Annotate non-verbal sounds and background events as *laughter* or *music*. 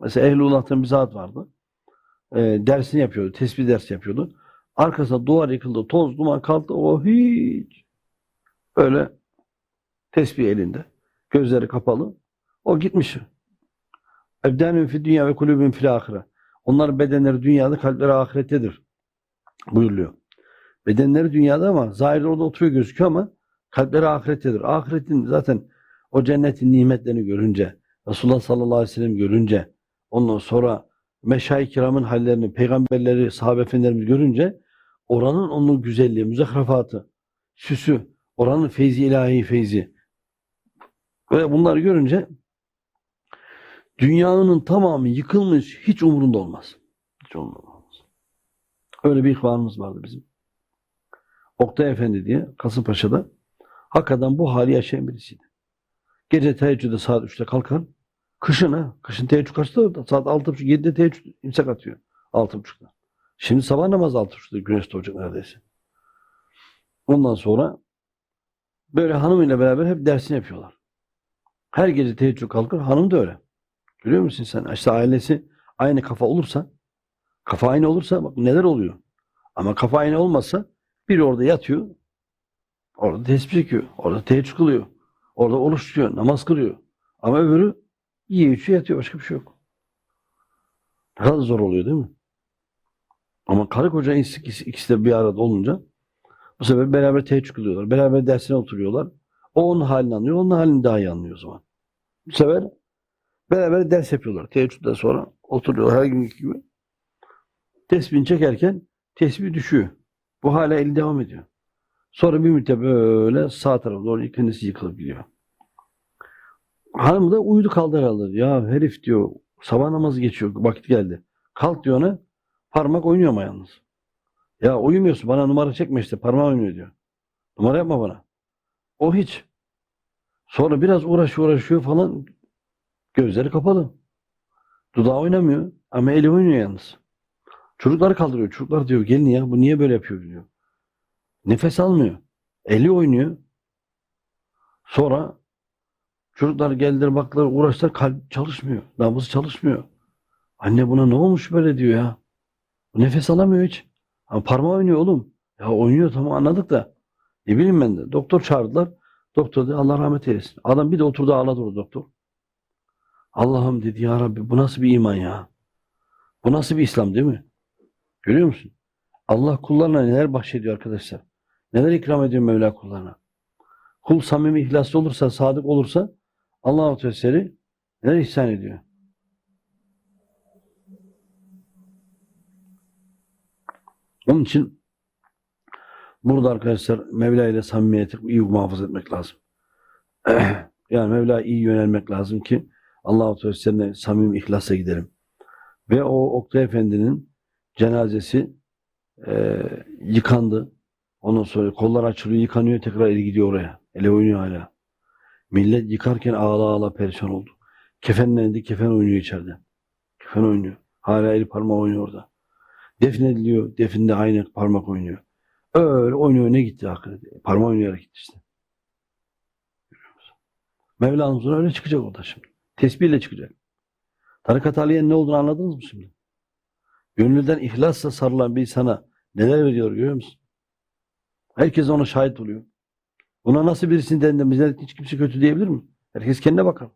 Mesela Ehlullah'tan bir zat vardı. Ee, dersini yapıyordu. Tesbih dersi yapıyordu. Arkasına duvar yıkıldı. Toz duman kalktı. O hiç öyle tesbih elinde. Gözleri kapalı. O gitmiş. Ebdenün fi dünya ve kulübün fil ahire. Onların bedenleri dünyada, kalpleri ahirettedir. Buyuruluyor. Bedenleri dünyada ama zahirde orada oturuyor gözüküyor ama kalpleri ahirettedir. Ahiretin zaten o cennetin nimetlerini görünce, Resulullah sallallahu aleyhi ve sellem görünce, ondan sonra meşayih kiramın hallerini, peygamberleri, sahabe efendilerimiz görünce oranın onun güzelliği, müzahrafatı, süsü, oranın feyzi ilahi feyzi ve bunları görünce dünyanın tamamı yıkılmış hiç umurunda olmaz. Hiç olmaz. Öyle bir ihvanımız vardı bizim. Oktay Efendi diye Kasımpaşa'da hakikaten bu hali yaşayan birisiydi. Gece teheccüde saat 3'te kalkar. Kışın ha. Kışın teheccüd kaçta? Saat 6.30 7'de teheccüd imsak atıyor. 6.30'da. Şimdi sabah namazı 6.30'da güneş doğacak neredeyse. Ondan sonra böyle hanımıyla beraber hep dersini yapıyorlar. Her gece teheccüd kalkar. Hanım da öyle. Görüyor musun sen? İşte ailesi aynı kafa olursa kafa aynı olursa bak neler oluyor. Ama kafa aynı olmazsa biri orada yatıyor. Orada tesbih çekiyor. Orada teheccüd kılıyor. Orada oruç. Namaz kılıyor. Ama öbürü yiyor içiyor yatıyor. Başka bir şey yok. Ne kadar zor oluyor değil mi? Ama karı koca ikisi, ikisi- de bir arada olunca bu sefer beraber teheccüd kılıyorlar. Beraber dersine oturuyorlar. O onun halini anlıyor. Onun halini daha iyi anlıyor o zaman. Bu sefer beraber ders yapıyorlar. Teheccüden sonra oturuyorlar her günkü gibi. Tesbihini çekerken tesbih düşüyor. Bu hala eli devam ediyor. Sonra bir müddet böyle sağ tarafa doğru kendisi yıkılıp gidiyor. Hanım da uyudu kaldı herhalde. Ya herif diyor sabah namazı geçiyor vakit geldi. Kalk diyor ona parmak oynuyor ama yalnız. Ya uyumuyorsun bana numara çekme işte parmağı oynuyor diyor. Numara yapma bana. O hiç. Sonra biraz uğraşıyor uğraşıyor falan gözleri kapalı. Dudağı oynamıyor ama eli oynuyor yalnız. Çocukları kaldırıyor. Çocuklar diyor gelin ya bu niye böyle yapıyor diyor. Nefes almıyor. Eli oynuyor. Sonra çocuklar geldiler baktılar uğraştılar kalp çalışmıyor. Nabız çalışmıyor. Anne buna ne olmuş böyle diyor ya. Nefes alamıyor hiç. Ama parmağı oynuyor oğlum. Ya oynuyor tamam anladık da. Ne bileyim ben de. Doktor çağırdılar. Doktor dedi Allah rahmet eylesin. Adam bir de oturdu ağladı o doktor. Allah'ım dedi ya Rabbi bu nasıl bir iman ya. Bu nasıl bir İslam değil mi? Görüyor musun? Allah kullarına neler bahşediyor arkadaşlar. Neler ikram ediyor Mevla kullarına. Kul samimi ihlaslı olursa, sadık olursa Allah-u Teala neler ihsan ediyor. Onun için burada arkadaşlar Mevla ile samimiyeti iyi muhafaza etmek lazım. *clears throat* yani Mevla iyi yönelmek lazım ki Allah-u Teala'ya samimi ihlasla gidelim. Ve o Oktay Efendi'nin cenazesi e, yıkandı. Ondan sonra kollar açılıyor, yıkanıyor, tekrar eli gidiyor oraya. Ele oynuyor hala. Millet yıkarken ağla ağla perişan oldu. Kefenlendi, kefen oynuyor içeride. Kefen oynuyor. Hala eli parmağı oynuyor orada. Defnediliyor, definde aynı parmak oynuyor. Öyle oynuyor ne gitti ahirete. Parmağı oynayarak gitti işte. Mevlamızın öyle çıkacak orada şimdi. Tesbihle çıkacak. Tarikat Aliye'nin ne olduğunu anladınız mı şimdi? Gönülden ihlasla sarılan bir insana neler veriyor görüyor musun? Herkes ona şahit oluyor. Buna nasıl birisini dendi? Bize hiç kimse kötü diyebilir mi? Herkes kendine bakar.